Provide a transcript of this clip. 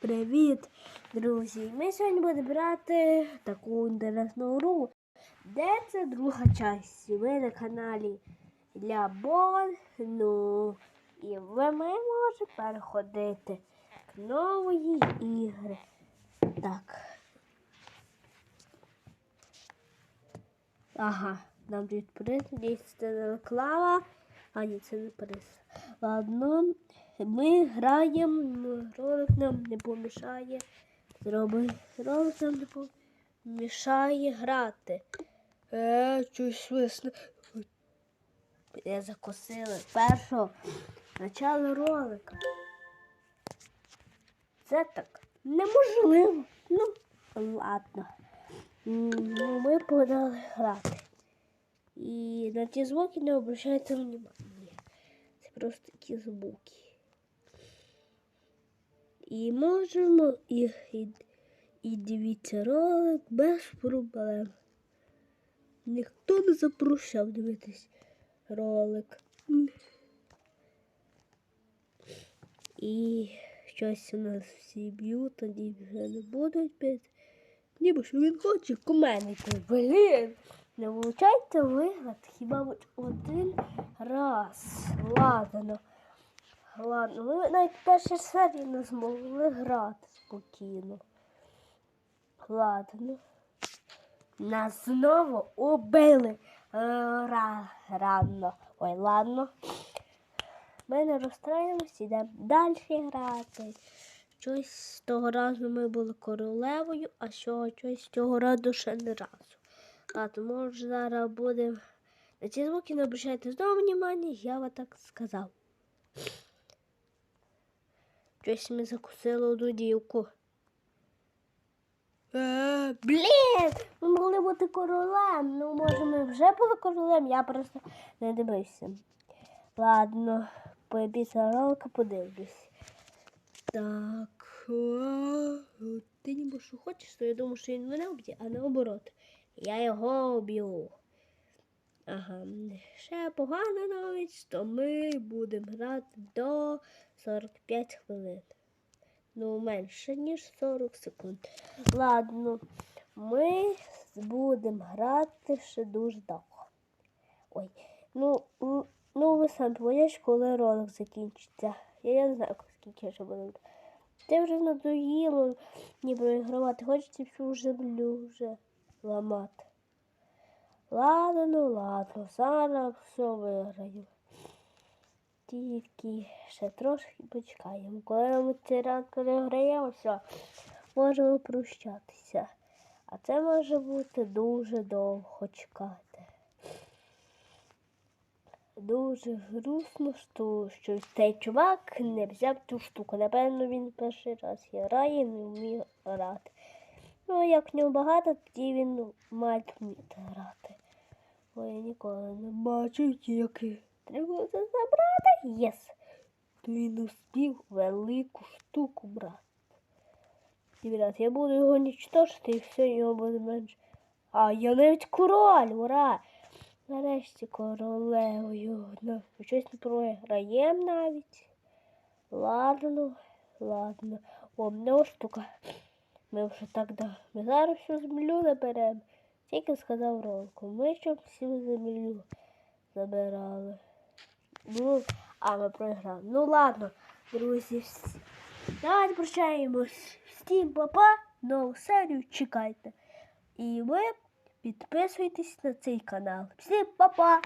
Привіт, друзі! Ми сьогодні будемо брати таку інтересну гру. Де це друга часть? Ви на каналі Лябон. Ну, і ви ми можете переходити к нової ігри. Так. Ага, нам тут приз, десь це не реклама. А ні, це не приз. Ладно, ми граємо, ну, ролик нам не помішає. Зробимо ролик нам не помішає грати. Е, щось висно. Я закусила першого начало ролика. Це так неможливо. Ну, ладно. Ну, ми подали грати. І на ті звуки не обращайте внимання. Це просто такі звуки. І можемо і, і, і дивіться ролик без проблем. Ніхто не запрошав дивитись ролик. І щось у нас всі б'ють, тоді вже не будуть бити. Ніби що він хоче коменити. Блін. Не влучайте вигляд хіба б один раз. Ладно. Ладно, ми навіть перші серії не змогли грати спокійно. Ладно. Нас знову убили е, ра, рано. Ой, ладно. Ми не розстраємося, йдемо далі грати. Щось того разу ми були королевою, а що щось цього разу ще не разу. Ладно, може зараз будемо. На ці звуки не обращайте знову внимання, я вам так сказав. Щось ми закусили одну дівку. Е, блін! Ми могли бути королем. Ну, може, ми вже були королем, я просто не дивився. Ладно, після ролика подивлюсь. Так. Ти ніби що хочеш, то я думаю, що він мене вб'є, а наоборот. Я його об'ю. Ага, ще погано навіть, то ми будемо грати до 45 хвилин. Ну, менше, ніж 40 секунд. Ладно, ми будемо грати ще дуже довго. Ой, ну, ну ви самі поняєте, коли ролик закінчиться. Я не знаю, скільки ще буду. Це вже надоїло не проігравати. Хочеться всю землю вже ламати. Ладно, ну ладно, зараз все виграю. Тільки ще трошки почекаємо. Коли ми цей раз переграємо, все, можемо прощатися. А це може бути дуже довго чекати. Дуже грустно, що, що цей чувак не взяв цю штуку. Напевно, він перший раз грає і не вміє грати. Ну, як в нього багато, тоді він має вміти грати. Ой, я ніколи не бачив тільки. Треба це забрати. Єс. Він успів велику штуку брати. Ребят, я буду його нічтожити і все, його буде менше. А, я навіть король, ура! Нарешті королевою. Ну, щось не програємо навіть. Ладно, ладно. О, нова штука. Ми вже так да. Ми зараз всю землю наберемо. Тільки сказав Ронко. Ми щоб всю землю забирали. Ну, а ми програли. Ну ладно, друзі. всі. Давайте прощаємось. Всім папа, нову серію чекайте. І ви підписуйтесь на цей канал. Всім па-па!